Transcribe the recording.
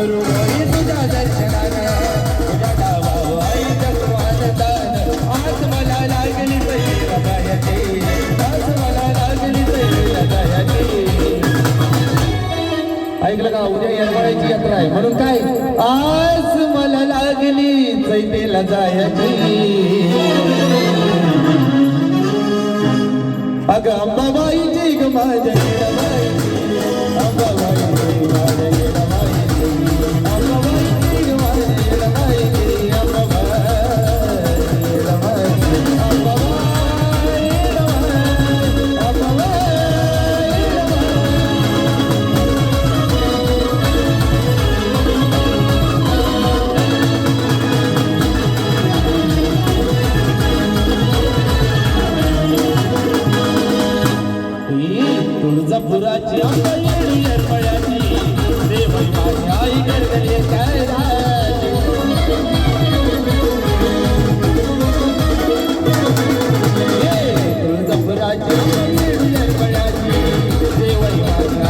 गुरु लागली पहिली गायते आज मला लागली पहिली गायते ऐकलं का? उद्या येरवाळ्याची यात्रा म्हणून काय? आज मला लागली चैतेला जायची. अगं अंबाबाईची ग माझ्या अंबाबाई. बुराची आंबा येडी